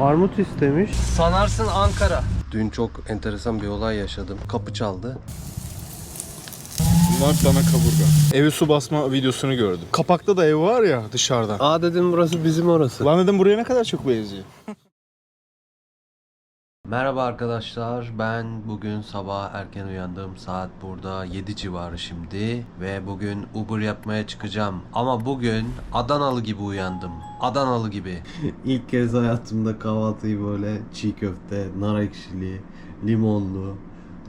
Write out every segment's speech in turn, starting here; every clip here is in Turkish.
Armut istemiş. Sanarsın Ankara. Dün çok enteresan bir olay yaşadım. Kapı çaldı. Bunlar dana kaburga. Evi su basma videosunu gördüm. Kapakta da ev var ya dışarıdan. Aa dedim burası bizim orası. Lan dedim buraya ne kadar çok benziyor. Merhaba arkadaşlar. Ben bugün sabah erken uyandım. Saat burada 7 civarı şimdi ve bugün Uber yapmaya çıkacağım. Ama bugün Adanalı gibi uyandım. Adanalı gibi. İlk kez hayatımda kahvaltıyı böyle çiğ köfte, nar ekşili, limonlu,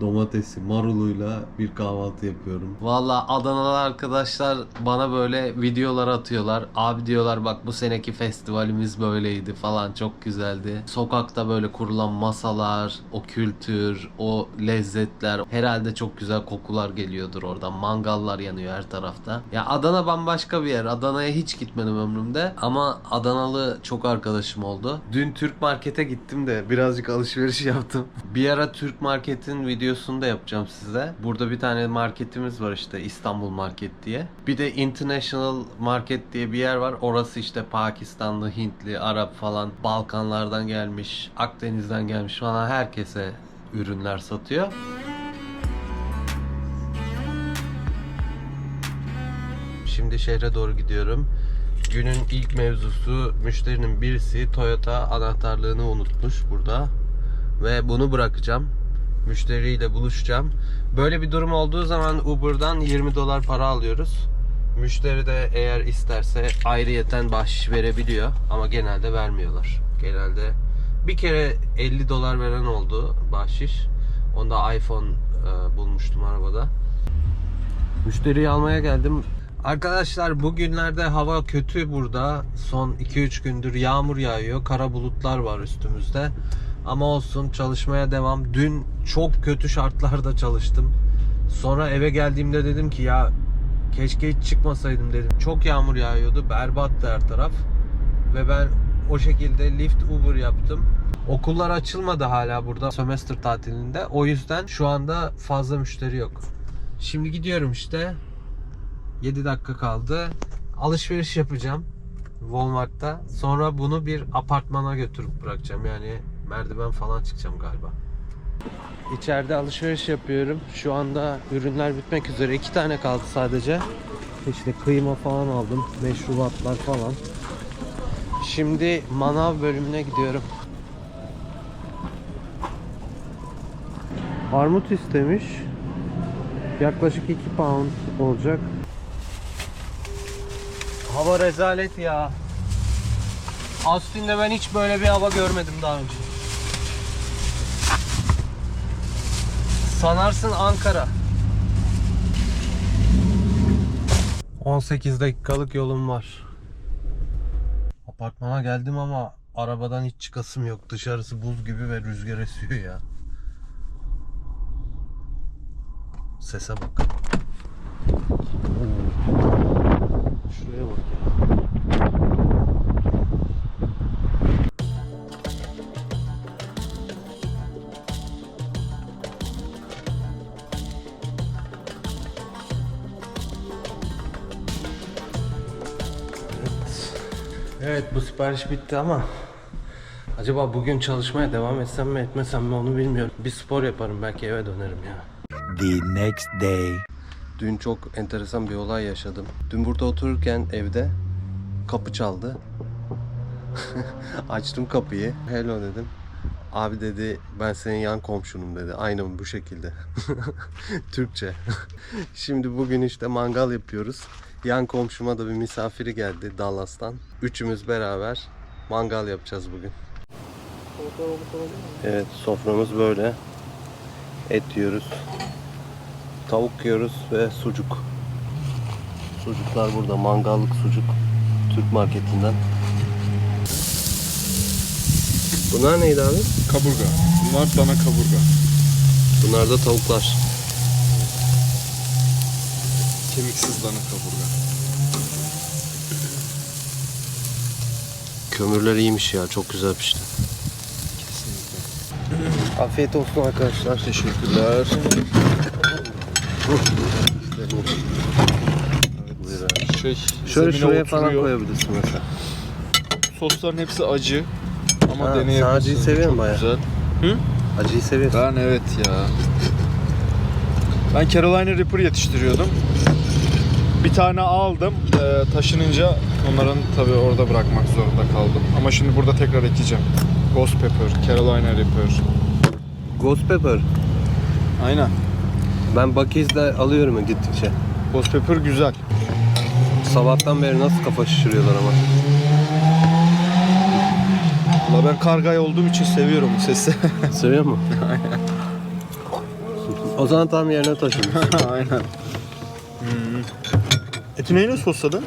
domatesi, maruluyla bir kahvaltı yapıyorum. Valla Adanalı arkadaşlar bana böyle videolar atıyorlar. Abi diyorlar bak bu seneki festivalimiz böyleydi falan çok güzeldi. Sokakta böyle kurulan masalar, o kültür, o lezzetler herhalde çok güzel kokular geliyordur oradan. Mangallar yanıyor her tarafta. Ya Adana bambaşka bir yer. Adana'ya hiç gitmedim ömrümde ama Adanalı çok arkadaşım oldu. Dün Türk Market'e gittim de birazcık alışveriş yaptım. Bir ara Türk Market'in videosunu da yapacağım size. Burada bir tane marketimiz var işte İstanbul Market diye. Bir de International Market diye bir yer var. Orası işte Pakistanlı, Hintli, Arap falan Balkanlardan gelmiş, Akdeniz'den gelmiş falan herkese ürünler satıyor. Şimdi şehre doğru gidiyorum. Günün ilk mevzusu müşterinin birisi Toyota anahtarlığını unutmuş burada. Ve bunu bırakacağım. Müşteriyle buluşacağım. Böyle bir durum olduğu zaman Uber'dan 20 dolar para alıyoruz. Müşteri de eğer isterse ayrıyeten bahşiş verebiliyor ama genelde vermiyorlar. Genelde bir kere 50 dolar veren oldu bahşiş. Onda iPhone e, bulmuştum arabada. Müşteriyi almaya geldim. Arkadaşlar bugünlerde hava kötü burada. Son 2-3 gündür yağmur yağıyor. Kara bulutlar var üstümüzde. Ama olsun çalışmaya devam. Dün çok kötü şartlarda çalıştım. Sonra eve geldiğimde dedim ki ya keşke hiç çıkmasaydım dedim. Çok yağmur yağıyordu. Berbattı her taraf. Ve ben o şekilde Lyft Uber yaptım. Okullar açılmadı hala burada sömestr tatilinde. O yüzden şu anda fazla müşteri yok. Şimdi gidiyorum işte. 7 dakika kaldı. Alışveriş yapacağım Walmart'ta. Sonra bunu bir apartmana götürüp bırakacağım. Yani merdiven falan çıkacağım galiba. İçeride alışveriş yapıyorum. Şu anda ürünler bitmek üzere. iki tane kaldı sadece. İşte kıyma falan aldım. Meşrubatlar falan. Şimdi manav bölümüne gidiyorum. Armut istemiş. Yaklaşık 2 pound olacak. Hava rezalet ya. Austin'de ben hiç böyle bir hava görmedim daha önce. Sanarsın Ankara. 18 dakikalık yolum var. Apartmana geldim ama arabadan hiç çıkasım yok. Dışarısı buz gibi ve rüzgar esiyor ya. Sese bak. Şuraya bak ya. Evet bu sipariş bitti ama acaba bugün çalışmaya devam etsem mi etmesem mi onu bilmiyorum. Bir spor yaparım belki eve dönerim ya. The next day. Dün çok enteresan bir olay yaşadım. Dün burada otururken evde kapı çaldı. Açtım kapıyı. Hello dedim. Abi dedi ben senin yan komşunum dedi. Aynen bu şekilde. Türkçe. Şimdi bugün işte mangal yapıyoruz. Yan komşuma da bir misafiri geldi Dallas'tan. Üçümüz beraber mangal yapacağız bugün. Evet soframız böyle. Et yiyoruz. Tavuk yiyoruz ve sucuk. Sucuklar burada. Mangallık sucuk. Türk marketinden. Bunlar neydi abi? Kaburga. Bunlar dana kaburga. Bunlar da tavuklar. Kemiksiz dana kaburga. Kömürler iyiymiş ya. Çok güzel pişti. Kesinlikle. Afiyet olsun arkadaşlar. Teşekkürler. Şey, Şöyle zemine şuraya falan oturuyor. koyabilirsin mesela. Sosların hepsi acı. ama Ha, sen deneyebilirsin. acıyı seviyorsun Çok bayağı. Güzel. Acıyı seviyorsun. Ben evet ya. Ben Carolina Reaper yetiştiriyordum. Bir tane aldım. Ee, taşınınca onların tabii orada bırakmak zorunda kaldım. Ama şimdi burada tekrar ekeceğim. Ghost Pepper, Carolina Reaper. Ghost pepper. Aynen. Ben Buc-ee's'de alıyorum gittikçe. Ghost Pepper güzel. Sabahtan beri nasıl kafa şişiriyorlar ama. Valla ben kargay olduğum için seviyorum bu sesi. Seviyor mu? o zaman tam yerine taşın. Aynen. Eti neyle sosladın?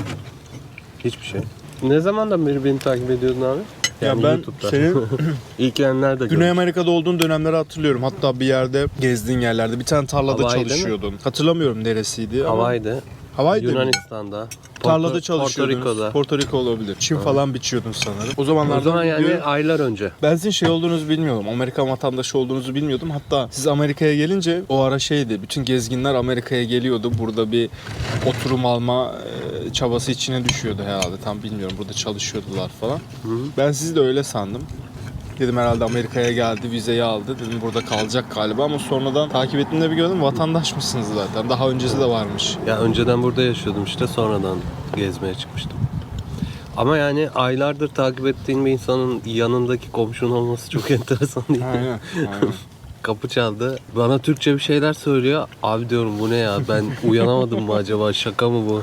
Hiçbir şey. Ne zamandan beri beni takip ediyordun abi? Ya ben senin İlk yerlerde Güney gördüm. Amerika'da olduğun dönemleri hatırlıyorum. Hatta bir yerde gezdiğin yerlerde bir tane tarlada Hawaii değil mi? çalışıyordun. Hatırlamıyorum neresiydi ama. Havaydı. Havai'de mi? Yunanistan'da. Tarlada Porto- çalışıyordunuz. Porto Rico'da. Porto Rico olabilir. Çim falan biçiyordun sanırım. O zamanlarda O zaman yani video- aylar önce. ben sizin şey olduğunuzu bilmiyordum. Amerika vatandaşı olduğunuzu bilmiyordum. Hatta siz Amerika'ya gelince o ara şeydi. Bütün gezginler Amerika'ya geliyordu. Burada bir oturum alma e, çabası içine düşüyordu herhalde. Tam bilmiyorum. Burada çalışıyordular falan. Ben sizi de öyle sandım. Dedim herhalde Amerika'ya geldi, vizeyi aldı. Dedim burada kalacak galiba ama sonradan takip ettiğimde bir gördüm vatandaş mısınız zaten. Daha öncesi de varmış. Ya önceden burada yaşıyordum işte sonradan gezmeye çıkmıştım. Ama yani aylardır takip ettiğin bir insanın yanındaki komşun olması çok enteresan değil mi? Aynen. aynen. Kapı çaldı. Bana Türkçe bir şeyler söylüyor. Abi diyorum bu ne ya? Ben uyanamadım mı acaba? Şaka mı bu?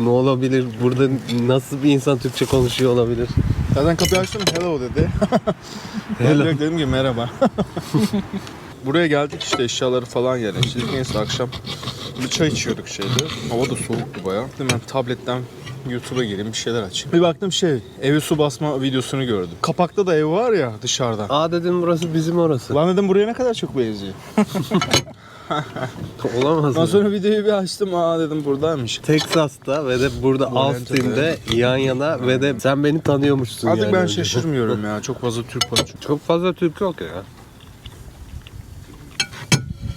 ne olabilir? Burada nasıl bir insan Türkçe konuşuyor olabilir? Zaten kapıyı açtım hello dedi. Ben Hello. direkt dedim ki merhaba. Buraya geldik işte eşyaları falan yerleştirdik. Neyse akşam bir çay içiyorduk şeyde. Hava da soğuktu bayağı. Dedim ben tabletten YouTube'a gireyim bir şeyler açayım. Bir baktım şey evi su basma videosunu gördüm. Kapakta da ev var ya dışarıda. Aa dedim burası bizim orası. Lan dedim buraya ne kadar çok benziyor. Olamaz Ondan mı? sonra videoyu bir açtım. Aa dedim buradaymış. Texas'ta ve de burada Austin'de yan yana ve de sen beni tanıyormuşsun Artık yani. ben önce. şaşırmıyorum ya. Çok fazla Türk var çünkü. Çok fazla Türk yok ya.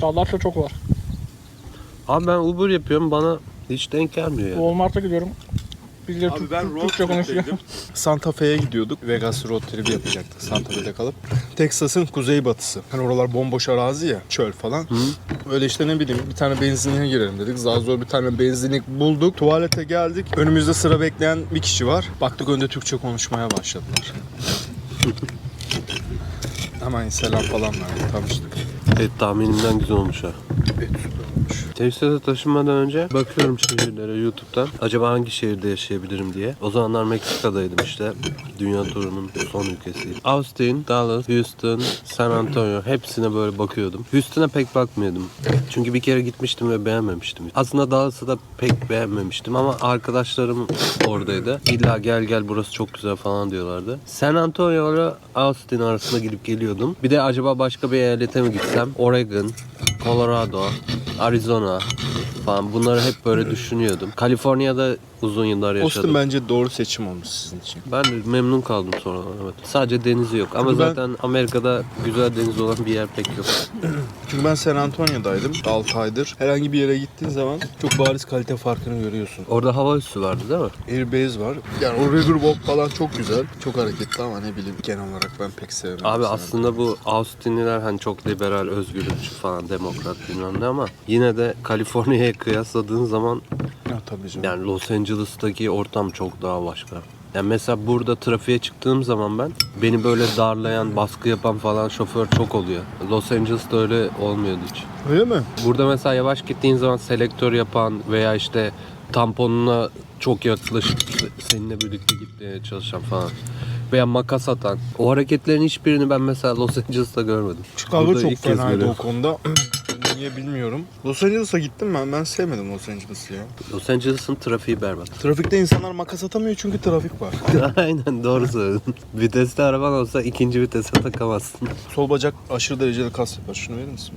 Dallarsa çok var. Abi ben Uber yapıyorum bana hiç denk gelmiyor ya. Walmart'a gidiyorum. Birileri Türk, Türk- Türkçe konuşuyor. Santa Fe'ye gidiyorduk. Vegas road trip yapacaktık Santa Fe'de kalıp. Texas'ın kuzeybatısı. Hani oralar bomboş arazi ya. Çöl falan. Öyle işte ne bileyim bir tane benzinliğe girelim dedik. Zar zor bir tane benzinlik bulduk. Tuvalete geldik. Önümüzde sıra bekleyen bir kişi var. Baktık önde Türkçe konuşmaya başladılar. Hemen selam falan verdik. Tanıştık. Evet tahminimden güzel olmuş ha. Evet. Texas'a taşınmadan önce bakıyorum şehirlere YouTube'dan. Acaba hangi şehirde yaşayabilirim diye. O zamanlar Meksika'daydım işte. Dünya turunun son ülkesi. Austin, Dallas, Houston, San Antonio hepsine böyle bakıyordum. Houston'a pek bakmıyordum. Çünkü bir kere gitmiştim ve beğenmemiştim. Aslında Dallas'ı da pek beğenmemiştim ama arkadaşlarım oradaydı. İlla gel gel burası çok güzel falan diyorlardı. San Antonio ile Austin arasında gidip geliyordum. Bir de acaba başka bir eyalete mi gitsem? Oregon, Colorado, Arizona falan bunları hep böyle düşünüyordum. Kaliforniya'da uzun yıllar yaşadım. Austin bence doğru seçim olmuş sizin için. Ben de memnun kaldım sonra evet. Sadece denizi yok ama Çünkü ben- zaten Amerika'da güzel deniz olan bir yer pek yok. Çünkü ben San Antonio'daydım 6 aydır. Herhangi bir yere gittiğin zaman çok bariz kalite farkını görüyorsun. Orada hava üssü vardı değil mi? Airbase var. Yani o Riverwalk falan çok güzel. Çok hareketli ama ne bileyim genel olarak ben pek sevmem. Abi San aslında bu Austinliler hani çok liberal, özgürlükçü falan, demokrat bilmem ne ama yine de Kaliforniya'ya kıyasladığın zaman Ya tabii canım. yani Los Angeles'taki ortam çok daha başka. Yani mesela burada trafiğe çıktığım zaman ben beni böyle darlayan, baskı yapan falan şoför çok oluyor. Los Angeles'ta öyle olmuyordu hiç. Öyle mi? Burada mesela yavaş gittiğin zaman selektör yapan veya işte tamponuna çok yaklaşıp seninle birlikte gitmeye çalışan falan. Veya makas atan. O hareketlerin hiçbirini ben mesela Los Angeles'ta görmedim. Chicago Burada çok fenaydı o konuda. Niye bilmiyorum. Los Angeles'a gittim ben. Ben sevmedim Los Angeles'ı ya. Los Angeles'ın trafiği berbat. Trafikte insanlar makas atamıyor çünkü trafik var. Aynen doğru söyledin. Vitesli araban olsa ikinci vitese takamazsın. Sol bacak aşırı derecede kas yapar. Şunu verir misin?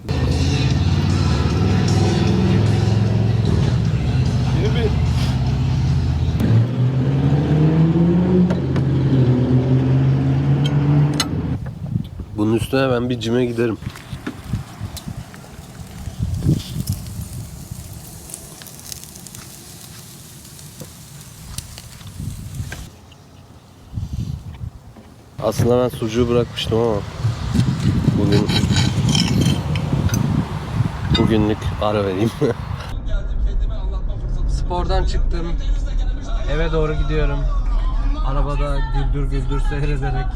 Yeni bir Bunun üstüne ben bir cime giderim. Aslında ben sucuğu bırakmıştım ama bugün bugünlük ara vereyim. Spordan çıktım. Eve doğru gidiyorum. Arabada güldür güldür seyrederek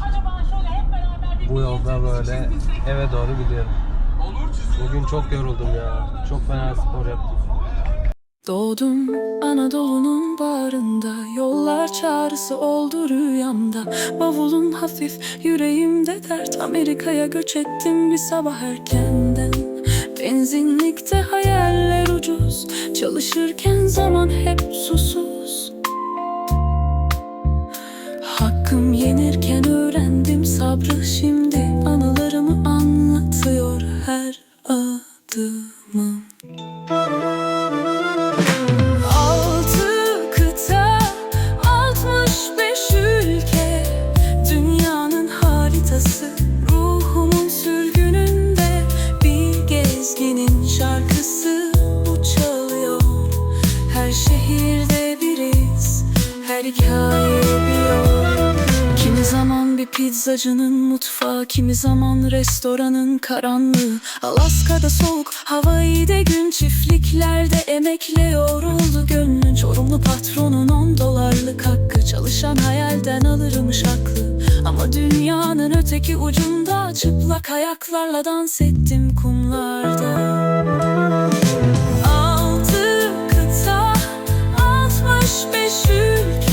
bu yolda böyle eve doğru gidiyorum. Bugün çok yoruldum ya. Çok fena spor yaptım. Doğdum Anadolu'nun bağrında Yollar çağrısı oldu rüyamda. Bavulum hafif yüreğimde dert. Amerika'ya göç ettim bir sabah erkenden. Benzinlikte hayaller ucuz. Çalışırken zaman hep susuz. Hakkım yenirken öğrendim sabrı. Şimdi anılarımı anlatıyor her adımım Kimi zaman restoranın karanlığı. Alaska'da soğuk, Hawaii'de gün. Çiftliklerde emekle yoruldu gönlün. Çorumlu patronun on dolarlık hakkı. Çalışan hayalden alırmış haklı Ama dünyanın öteki ucunda Çıplak ayaklarla dans ettim kumlarda. Altı kıta, 65 ülke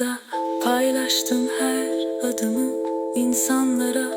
YouTube'da paylaştım her adımı insanlara